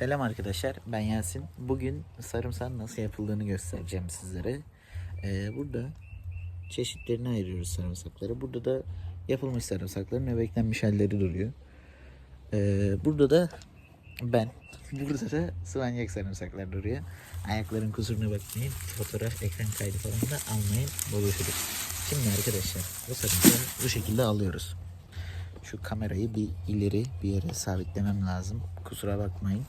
Selam arkadaşlar ben Yasin. Bugün sarımsağın nasıl yapıldığını göstereceğim sizlere. Ee, burada çeşitlerini ayırıyoruz sarımsakları. Burada da yapılmış sarımsakların ve beklenmiş halleri duruyor. Ee, burada da ben. Burada da sıvancak sarımsaklar duruyor. Ayakların kusuruna bakmayın. Fotoğraf, ekran kaydı falan da almayın. Buluşuruz. Şimdi arkadaşlar bu sarımsağı bu şekilde alıyoruz. Şu kamerayı bir ileri bir yere sabitlemem lazım. Kusura bakmayın.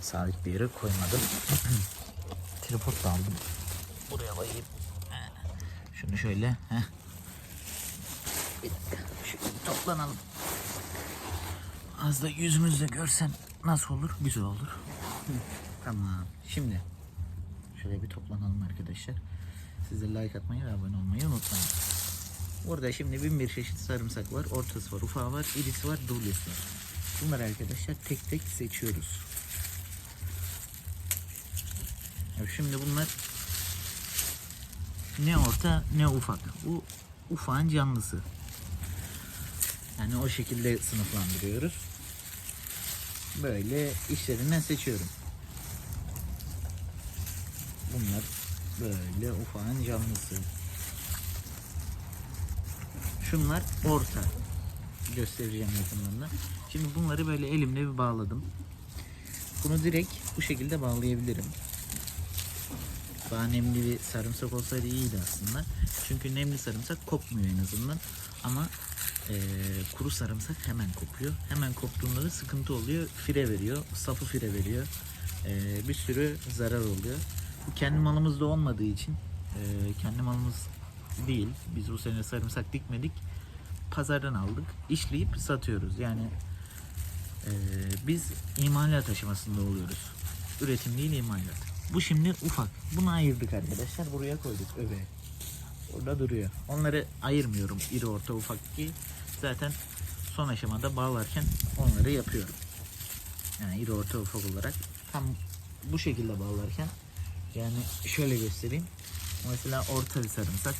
Sabit bir yere koymadım. Tripod da aldım. Buraya bayayım. Şunu şöyle. Bir dakika. Şöyle toplanalım. Az da yüzümüzde görsen nasıl olur? Güzel olur. Tamam. Şimdi şöyle bir toplanalım arkadaşlar. Siz de like atmayı ve abone olmayı unutmayın. Burada şimdi bin bir çeşit sarımsak var. Ortası var, ufağı var, irisi var, dublesi var. Bunları arkadaşlar tek tek seçiyoruz. Şimdi bunlar ne orta ne ufak. Bu ufağın canlısı. Yani o şekilde sınıflandırıyoruz. Böyle işlerinden seçiyorum. Bunlar böyle ufağın canlısı. Şunlar orta. Göstereceğim yakınlarında. Şimdi bunları böyle elimle bir bağladım. Bunu direkt bu şekilde bağlayabilirim. Daha nemli bir sarımsak olsaydı iyiydi aslında. Çünkü nemli sarımsak kopmuyor en azından. Ama eee, kuru sarımsak hemen kopuyor. Hemen koptuğunda da sıkıntı oluyor. Fire veriyor. Sapı fire veriyor. Eee, bir sürü zarar oluyor. Bu kendi malımızda olmadığı için eee, kendi malımız değil. Biz bu sene sarımsak dikmedik. Pazardan aldık. işleyip satıyoruz. Yani eee, biz imalat aşamasında oluyoruz. Üretim değil imalat. Bu şimdi ufak. Bunu ayırdık arkadaşlar. Buraya koyduk öbe. Orada duruyor. Onları ayırmıyorum iri orta ufak ki zaten son aşamada bağlarken onları yapıyorum. Yani iri orta ufak olarak tam bu şekilde bağlarken yani şöyle göstereyim. Mesela orta bir sarımsak.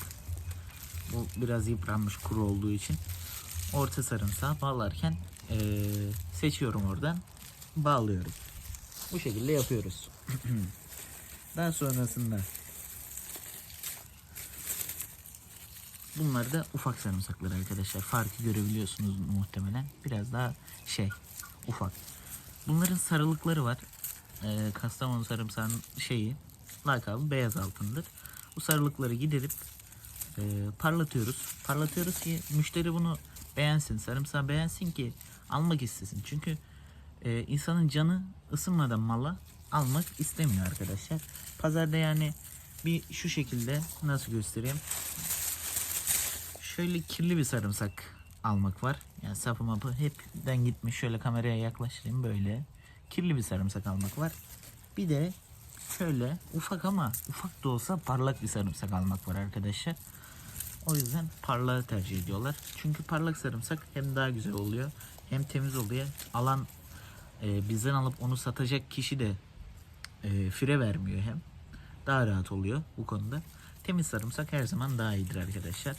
Bu biraz yıpranmış kuru olduğu için orta sarımsağı bağlarken eee, seçiyorum oradan bağlıyorum. Bu şekilde yapıyoruz. Daha sonrasında Bunlar da ufak sarımsaklar arkadaşlar. Farkı görebiliyorsunuz muhtemelen. Biraz daha şey ufak. Bunların sarılıkları var. Ee, Kastamonu sarımsağın şeyi lakabı beyaz altındır. Bu sarılıkları giderip e, parlatıyoruz. Parlatıyoruz ki müşteri bunu beğensin. Sarımsağı beğensin ki almak istesin. Çünkü e, insanın canı ısınmadan mala almak istemiyor arkadaşlar. Pazarda yani bir şu şekilde nasıl göstereyim? Şöyle kirli bir sarımsak almak var. Yani sapı mapı hepten gitmiş. Şöyle kameraya yaklaşayım böyle. Kirli bir sarımsak almak var. Bir de şöyle ufak ama ufak da olsa parlak bir sarımsak almak var arkadaşlar. O yüzden parlağı tercih ediyorlar. Çünkü parlak sarımsak hem daha güzel oluyor hem temiz oluyor. Alan e, bizden alıp onu satacak kişi de e, fire vermiyor hem. Daha rahat oluyor bu konuda. Temiz sarımsak her zaman daha iyidir arkadaşlar.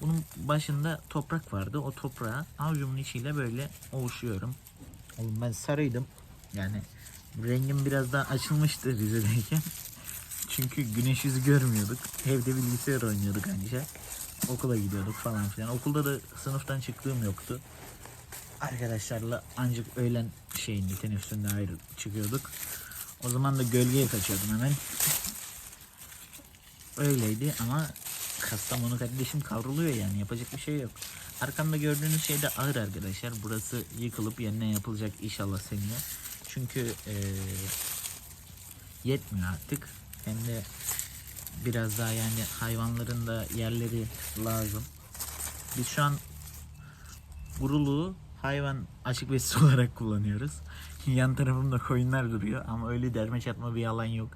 Bunun başında toprak vardı. O toprağı avucumun içiyle böyle ovuşuyorum. Oğlum ben sarıydım. Yani rengim biraz daha açılmıştı Rize'deyken. Çünkü güneş yüzü görmüyorduk. Evde bilgisayar oynuyorduk ancak. Okula gidiyorduk falan filan. Okulda da sınıftan çıktığım yoktu. Arkadaşlarla ancak öğlen şeyinde teneffüsünde ayrı çıkıyorduk. O zaman da gölgeye kaçıyordum hemen. Öyleydi ama Kastamonu kardeşim kavruluyor yani yapacak bir şey yok. Arkamda gördüğünüz şey de ağır arkadaşlar. Burası yıkılıp yeniden yapılacak inşallah seninle. Çünkü eee, yetmiyor artık. Hem de biraz daha yani hayvanların da yerleri lazım. Biz şu an guruluğu hayvan açık besisi olarak kullanıyoruz. Yan tarafımda koyunlar duruyor ama öyle derme çatma bir alan yok.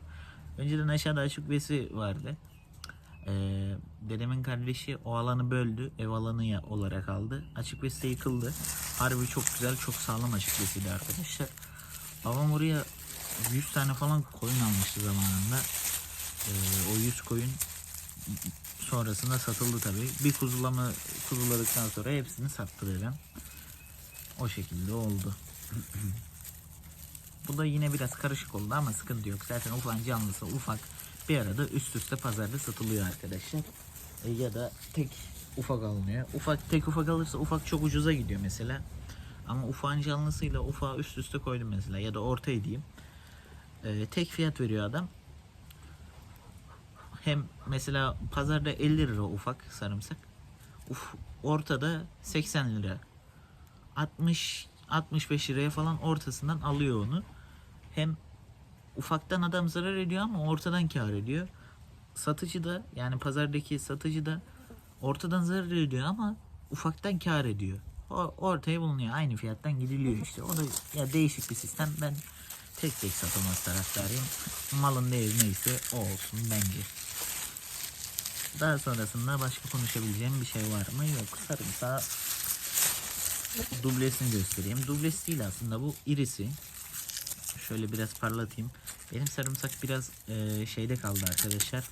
Önceden aşağıda açık besi vardı. Ee, dedemin kardeşi o alanı böldü. Ev alanı olarak aldı. Açık besi yıkıldı. Harbi çok güzel, çok sağlam açık besiydi arkadaşlar. Babam oraya 100 tane falan koyun almıştı zamanında. Ee, o 100 koyun sonrasında satıldı tabi. Bir kuzulama kuzuladıktan sonra hepsini sattı dedem. O şekilde oldu. Bu da yine biraz karışık oldu ama sıkıntı yok. Zaten ufak canlısı ufak bir arada üst üste pazarda satılıyor arkadaşlar. E, ya da tek ufak alınıyor. Ufak tek ufak alırsa ufak çok ucuza gidiyor mesela. Ama ufağın canlısıyla ufağı üst üste koydum mesela ya da ortaya diyeyim. E, tek fiyat veriyor adam. Hem mesela pazarda 50 lira ufak sarımsak. Uf, ortada 80 lira. 60 65 liraya falan ortasından alıyor onu. Hem ufaktan adam zarar ediyor ama ortadan kar ediyor. Satıcı da yani pazardaki satıcı da ortadan zarar ediyor ama ufaktan kar ediyor. O, ortaya bulunuyor. Aynı fiyattan gidiliyor işte. O da ya değişik bir sistem. Ben tek tek satılması taraftarıyım. Malın değeri neyse o olsun bence. Daha sonrasında başka konuşabileceğim bir şey var mı? Yok. Sarımsağı dublesini göstereyim. Dublesi değil aslında bu irisi. Şöyle biraz parlatayım. Benim sarımsak biraz e, şeyde kaldı arkadaşlar.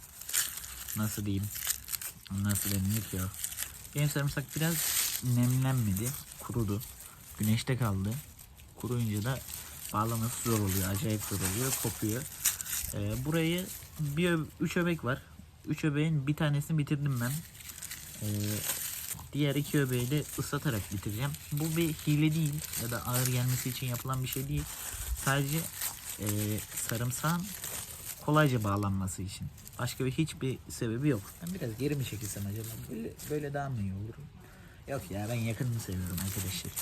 Nasıl diyeyim? Nasıl denilir ki o? Benim sarımsak biraz nemlenmedi. Kurudu. Güneşte kaldı. Kuruyunca da bağlaması zor oluyor. Acayip zor oluyor. Kopuyor. E, burayı bir ö- üç öbek var. Üç öbeğin bir tanesini bitirdim ben. E, diğer iki öbeği de ıslatarak bitireceğim. Bu bir hile değil ya da ağır gelmesi için yapılan bir şey değil. Sadece e, sarımsağın kolayca bağlanması için. Başka bir hiçbir sebebi yok. Ben biraz geri mi çekilsem acaba? Böyle, böyle daha mı iyi olur? Yok ya ben yakınını seviyorum arkadaşlar.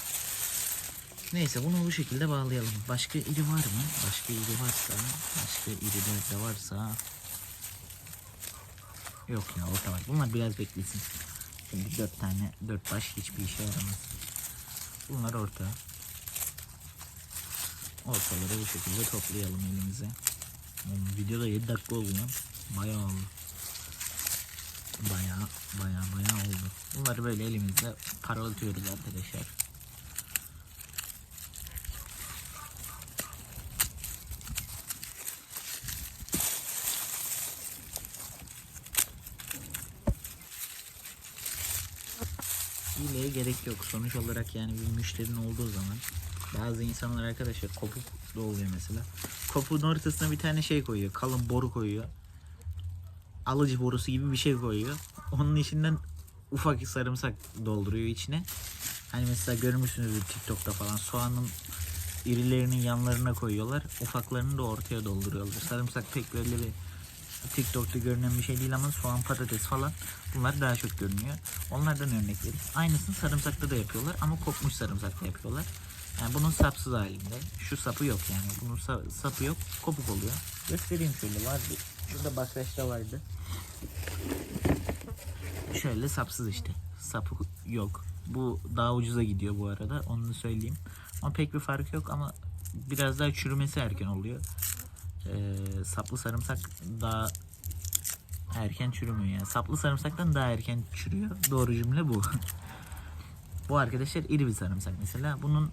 Neyse bunu bu şekilde bağlayalım. Başka iri var mı? Başka iri varsa, başka iriler de varsa Yok ya orta var. Bunlar biraz beklesin. Şimdi dört tane, dört baş hiçbir işe yaramaz. Bunlar orta. Ortaları bu şekilde toplayalım elimize. Oğlum, videoda 7 dakika oldu lan. Bayağı oldu. Bayağı bayağı bayağı oldu. Bunları böyle elimizde paralatıyoruz arkadaşlar. Hileye gerek yok. Sonuç olarak yani bir müşterinin olduğu zaman bazı insanlar arkadaşlar kopuk da oluyor mesela. Kopuğun ortasına bir tane şey koyuyor. Kalın boru koyuyor. Alıcı borusu gibi bir şey koyuyor. Onun içinden ufak sarımsak dolduruyor içine. Hani mesela görmüşsünüzdür TikTok'ta falan soğanın irilerinin yanlarına koyuyorlar. Ufaklarını da ortaya dolduruyorlar. Sarımsak pek böyle bir TikTok'ta görünen bir şey değil ama soğan, patates falan bunlar daha çok görünüyor. Onlardan örnek vereyim. Aynısını sarımsakta da yapıyorlar ama kopmuş sarımsakta yapıyorlar. Yani bunun sapsız halinde. Şu sapı yok yani. Bunun sa- sapı yok. Kopuk oluyor. Göstereyim şöyle vardı. Şurada bakraçta vardı. Şöyle sapsız işte. Sapı yok. Bu daha ucuza gidiyor bu arada. Onu da söyleyeyim. Ama pek bir fark yok ama biraz daha çürümesi erken oluyor. Ee, saplı sarımsak daha erken çürümüyor yani. Saplı sarımsaktan daha erken çürüyor. Doğru cümle bu. bu arkadaşlar iri bir sarımsak mesela. Bunun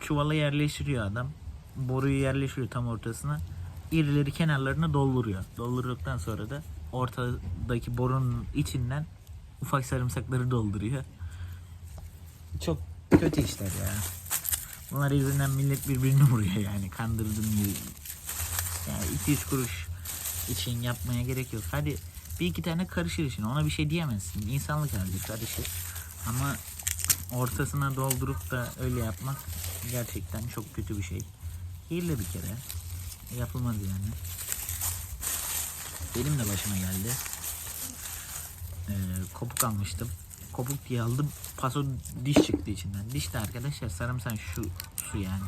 çuvala yerleştiriyor adam. Boruyu yerleştiriyor tam ortasına. İrileri kenarlarına dolduruyor. Doldurduktan sonra da ortadaki borunun içinden ufak sarımsakları dolduruyor. Çok kötü işler ya. Bunlar yüzünden millet birbirini vuruyor yani. Kandırdın diye. Yani 200 kuruş için yapmaya gerek yok. Hadi bir iki tane karışır için ona bir şey diyemezsin. İnsanlık halidir karışır. Ama ortasına doldurup da öyle yapmak gerçekten çok kötü bir şey. Hile bir kere. Yapılmaz yani. Benim de başıma geldi. Ee, kopuk almıştım. Kopuk diye aldım. Paso diş çıktı içinden. Diş de arkadaşlar sarımsak şu su yani.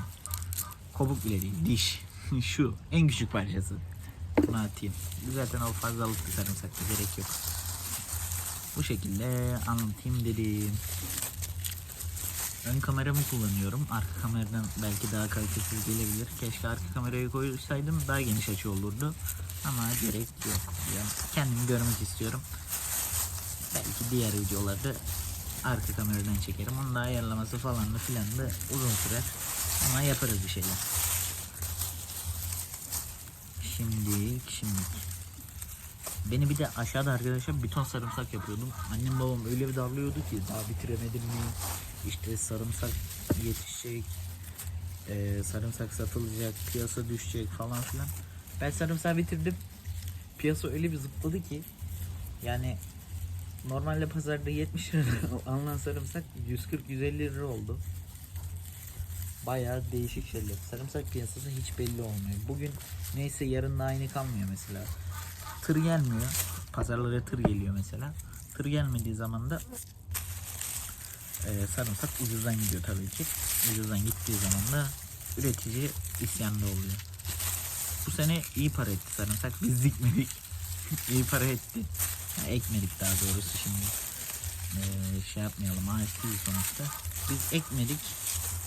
Kopuk bile değil. Diş. şu. En küçük parçası. Bunu atayım. Zaten o fazlalık bir sarımsakta gerek yok. Bu şekilde anlatayım dedim. Ön kameramı kullanıyorum. Arka kameradan belki daha kalitesiz gelebilir. Keşke arka kamerayı koysaydım daha geniş açı olurdu. Ama gerek yok. Ya, kendimi görmek istiyorum. Belki diğer videolarda arka kameradan çekerim. Onun da ayarlaması falan da filan da uzun sürer. Ama yaparız bir şeyler. Şimdi, şimdi. Beni bir de aşağıda arkadaşlar bir ton sarımsak yapıyordum. Annem babam öyle bir darlıyordu ki daha bitiremedim mi? İşte sarımsak yetişecek. Ee, sarımsak satılacak, piyasa düşecek falan filan. Ben sarımsağı bitirdim. Piyasa öyle bir zıpladı ki yani normalde pazarda 70 lira alınan sarımsak 140-150 lira oldu. Bayağı değişik şeyler. Sarımsak piyasası hiç belli olmuyor. Bugün neyse yarın da aynı kalmıyor mesela. Tır gelmiyor. Pazarlara tır geliyor mesela. Tır gelmediği zaman da e, sarımsak ucuzdan gidiyor tabii ki. Ucuzdan gittiği zaman da üretici isyanda oluyor. Bu sene iyi para etti sarımsak. Biz dikmedik. iyi para etti. Ya, ekmedik daha doğrusu şimdi. E, şey yapmayalım ağaç sonuçta. Biz ekmedik.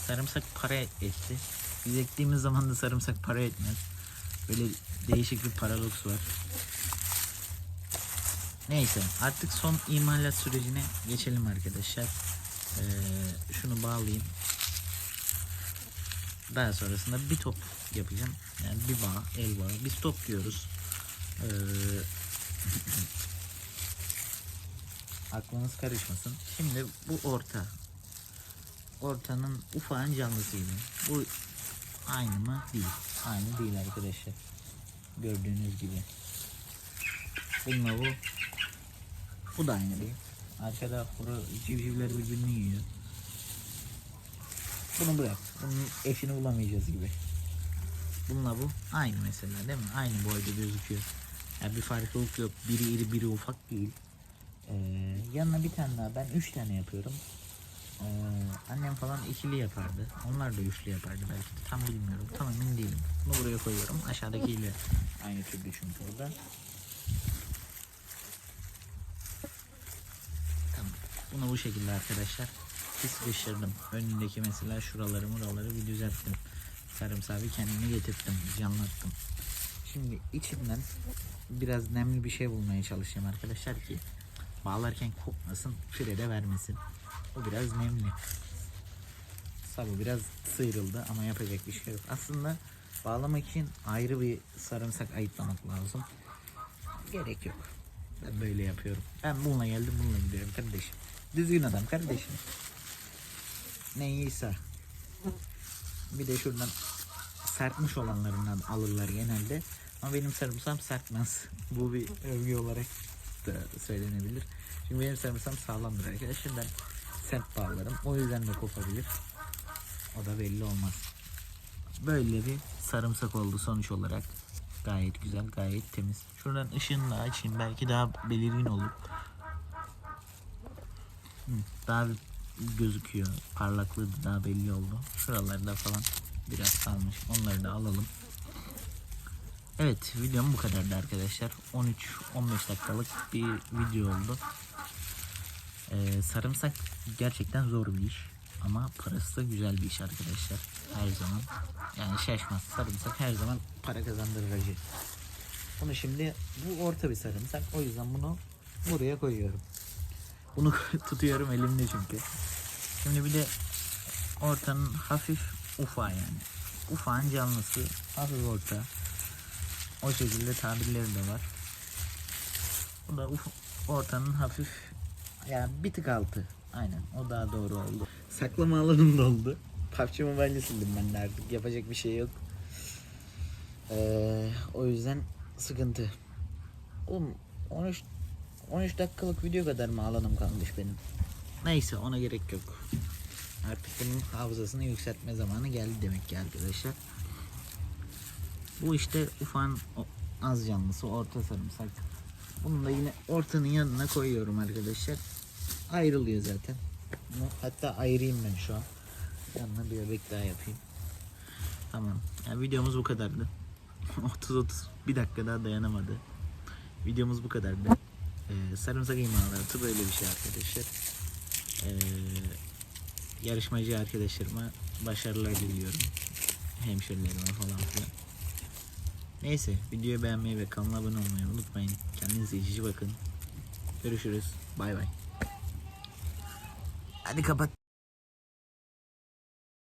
Sarımsak para etti. Biz ektiğimiz zaman da sarımsak para etmez. Böyle değişik bir paradoks var. Neyse artık son imalat sürecine geçelim arkadaşlar. Ee, şunu bağlayayım. Daha sonrasında bir top yapacağım. Yani bir bağ, el bağı. Biz top diyoruz. Ee, aklınız karışmasın. Şimdi bu orta. Ortanın ufağın canlısı gibi. Bu aynı mı? Değil. Aynı değil arkadaşlar. Gördüğünüz gibi. Bununla bu. Bu da aynı değil. Arkada kuru civcivler birbirini yiyor. Bunu bırak. Bunun eşini bulamayacağız gibi. Bununla bu aynı mesela değil mi? Aynı boyda gözüküyor. Yani bir farklılık yok. Biri iri biri ufak değil. Ee, yanına bir tane daha. Ben üç tane yapıyorum. Ee, annem falan ikili yapardı. Onlar da üçlü yapardı belki de. Tam bilmiyorum. Tam emin değilim. Bunu buraya koyuyorum. Aşağıdakiyle aynı türlü çünkü orada. Tamam. Bunu bu şekilde arkadaşlar. Sıkıştırdım. Önündeki mesela şuraları muraları bir düzelttim. Sarımsağı bir kendine getirttim. Canlattım. Şimdi içinden biraz nemli bir şey bulmaya çalışacağım arkadaşlar ki bağlarken kopmasın, frede vermesin. O biraz nemli. Sabı biraz sıyrıldı ama yapacak bir şey yok. Aslında bağlamak için ayrı bir sarımsak ayıtlamak lazım. Gerek yok. Ben böyle yapıyorum. Ben bununla geldim bununla gidiyorum kardeşim. Düzgün adam kardeşim. Neyse. Bir de şuradan sertmiş olanlarından alırlar genelde. Ama benim sarımsağım sertmez. Bu bir övgü olarak da söylenebilir. Çünkü benim sarımsağım sağlamdır arkadaşlar. Ben sert bağlarım. O yüzden de kopabilir. O da belli olmaz. Böyle bir sarımsak oldu sonuç olarak. Gayet güzel, gayet temiz. Şuradan ışığını açayım. Belki daha belirgin olur. Daha gözüküyor. Parlaklığı da daha belli oldu. Şuralarda falan biraz kalmış. Onları da alalım. Evet videom bu kadardı arkadaşlar. 13-15 dakikalık bir video oldu. Ee, sarımsak gerçekten zor bir iş. Ama parası da güzel bir iş arkadaşlar. Her zaman. Yani şaşmaz. Sarımsak her zaman para kazandırır acı. Bunu şimdi bu orta bir sarımsak. O yüzden bunu buraya koyuyorum. Bunu tutuyorum elimde çünkü. Şimdi bir de ortanın hafif ufağı yani. Ufağın canlısı hafif orta. O şekilde tabirleri de var. Bu da uf- ortanın hafif yani bir tık altı. Aynen o daha doğru oldu. Saklama alanım doldu. PUBG Mobile'ı sildim ben de artık. Yapacak bir şey yok. Ee, o yüzden sıkıntı. Oğlum 13 13 dakikalık video kadar mı alanım kalmış benim? Neyse ona gerek yok. Artık bunun hafızasını yükseltme zamanı geldi demek ki arkadaşlar. Bu işte ufan az canlısı orta sarımsak. Bunu da yine ortanın yanına koyuyorum arkadaşlar. Ayrılıyor zaten. Hatta ayırayım ben şu an. Yanına bir öbek daha yapayım. Tamam. Yani videomuz bu kadardı. 30-30 bir dakika daha dayanamadı. Videomuz bu kadardı. Ee, sarımsak imalatı böyle bir şey arkadaşlar. Ee, yarışmacı arkadaşlarıma başarılar diliyorum. Hemşerilerime falan filan. Neyse videoyu beğenmeyi ve kanala abone olmayı unutmayın. Kendinize iyi bakın. Görüşürüz. Bay bay. Hadi kapat.